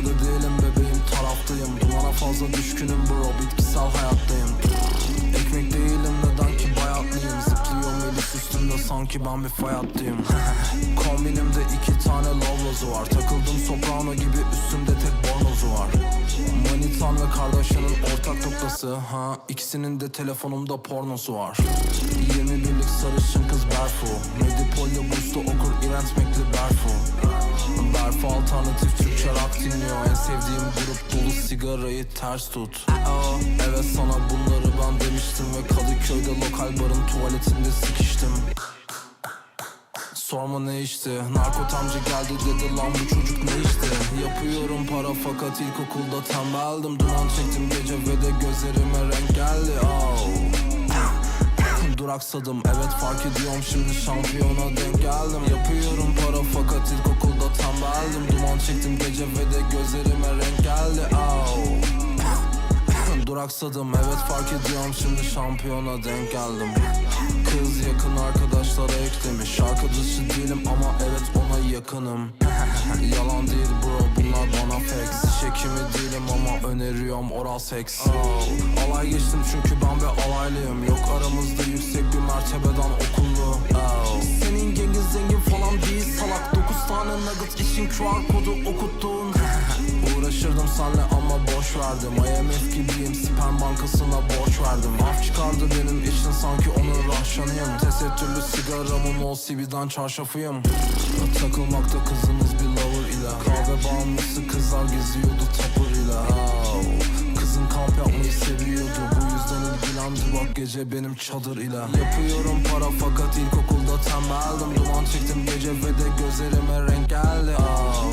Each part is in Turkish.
Ortada değilim bebeğim taraftayım. Dumana fazla düşkünüm bro bitkisel hayattayım. Ekmek değilim neden ki bayatlıyım. Zıplıyor melis üstümde sanki ben bir fay hattıyım Kombinimde iki tane lavlozu var. Takıldım soprano gibi üstümde tek bornozu var. Manitan ve kardeşinin ortak noktası ha? İkisinin de telefonumda pornosu var. 21'lik sarışın kız Berfu. Medipol'de burslu okur İrent Mekli Berfu. Berfu alternatif Türkçe rock sigarayı ters tut. Aa, Evet sana bunları ben demiştim Ve Kadıköy'de lokal barın tuvaletinde sikiştim. Sorma ne içti Narkotamcı geldi dedi lan bu çocuk ne içti Yapıyorum para fakat ilkokulda tembeldim. Duman çektim gece ve de gözlerime renk geldi. Oh. Duraksadım evet fark ediyorum şimdi şampiyona denk geldim. Yapıyorum para fakat ilkokulda tembeldim. Duman çektim gece ve Duraksadım evet fark ediyorum. Şimdi şampiyona denk geldim. Kız yakın arkadaşlara eklemiş. Şarkı dışı değilim ama evet ona yakınım. Yalan değil bro bunlar bana fake Çekimi değilim ama öneriyorum oral seks. Alay geçtim çünkü ben bir alaylıyım. Yok aramızda yüksek bir mertebeden okullu. Senin gengin zengin falan değil salak. Dokuz tane nugget için QR kodu okuttun Uğraşırdım senle ama boş verdim. IMF gibiyim sperm bankasına borç verdim. Af çıkardı benim için sanki onun rahşanıyım. Tesettürlü sigaramın o CB'den çarşafıyım. Takılmakta kızınız bir lover ile. Kahve bağımlısı kızlar geziyordu tapır ile. Kızın kamp yüzden bak gece benim çadır ile Yapıyorum para fakat ilkokulda tembeldim. Duman çektim gece ve de gözlerime renk geldi. Oh.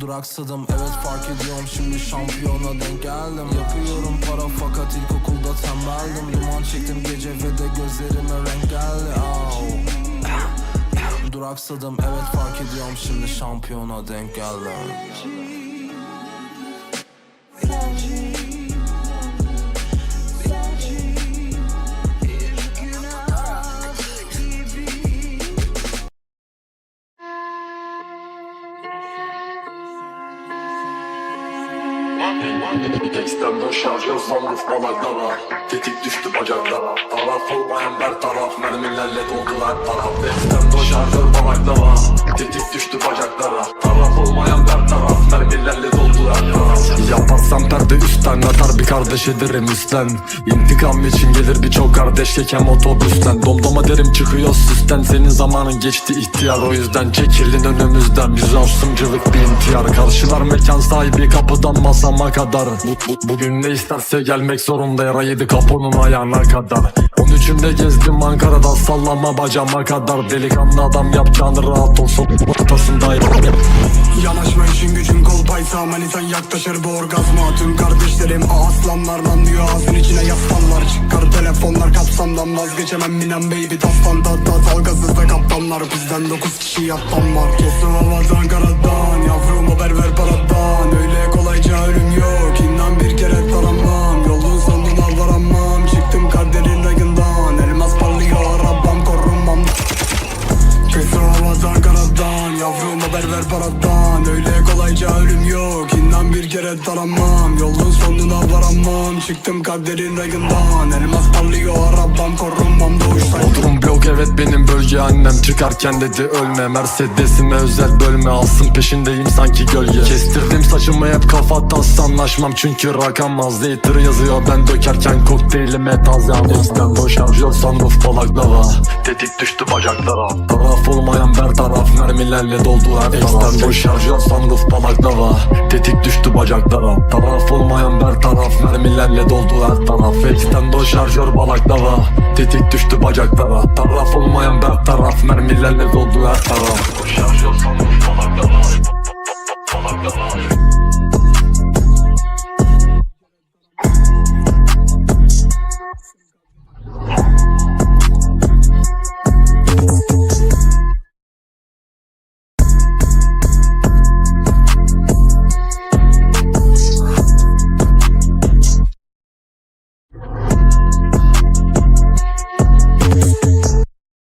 Duraksadım evet fark ediyorum. Şimdi şampiyona denk geldim. Yapıyorum para fakat ilkokulda tembeldim. Duman çektim gece ve de gözlerime renk geldi. Oh. Duraksadım evet fark ediyorum. Şimdi şampiyona denk geldim Extendo şarjör sunroof balaklara Tetik düştü bacaklara Taraf olmayan her taraf. Mermilerle doldu her taraf Extendo şarjör balaklara Tetik düştü bacaklara. Taraf olmayan her taraf. Mermilerle doldu her taraf Yaparsam perde üstten Atar bir kardeş ederim üstten. İntikam için gelir birçok kardeş Kekem otobüsten. Domdoma derim çıkıyor süsten Senin zamanın geçti ihtiyar O yüzden. Çekilin önümüzden. Biz avsımcılık bir intihar Karşılar mekan sahibi kapıdan masama kadar. Bu, bu- Bugün ne isterse gelmek zorunda. Yara yedi kapının ayağına kadar 13'ümde gezdim Ankara'da sallama bacama kadar Delikanlı adam yapacağını rahat olsun. Ortasındayım. Yanaşma işin gücün kol paysa Manitan yaklaşır bu orgazma. Tüm kardeşlerim aslanlardan diyor Ağzın içine yaslanlar. Çıkar telefonlar kapsamdan Vazgeçemem minen baby Tastan tat tat Dalgasızda kaptanlar. Bizden dokuz kişi yattan var. Kestim hava Ankara'dan Yavrum haber ver paradan. Öyle kolayca ölüm yok. İnan bir kere taramam kere taramam Yolun sonuna varamam. Çıktım kaderin rayından. Elmas parlıyor arabam korunmam. Doğuştan Bodrum blok evet benim bölge annem. Çıkarken dedi ölme Mercedes'ime özel bölme. Alsın peşindeyim sanki gölge. Kestirdim saçımı hep kafa tas Anlaşmam. Çünkü rakam az. Later yazıyor ben dökerken kokteylime taz yan Extendo şarjör sunroof balaklava Tetik düştü bacaklara. Taraf olmayan her taraf Mermilerle doldu her taraf. Extendo şarjör sunroof balaklava Tetik düştü bacaklara bacaklara Taraf olmayan ber taraf Mermilerle doldu her taraf. Fake'den do şarjör balaklava Tetik düştü bacaklara. Taraf olmayan ber taraf Mermilerle doldu her taraf. Şarjör sandım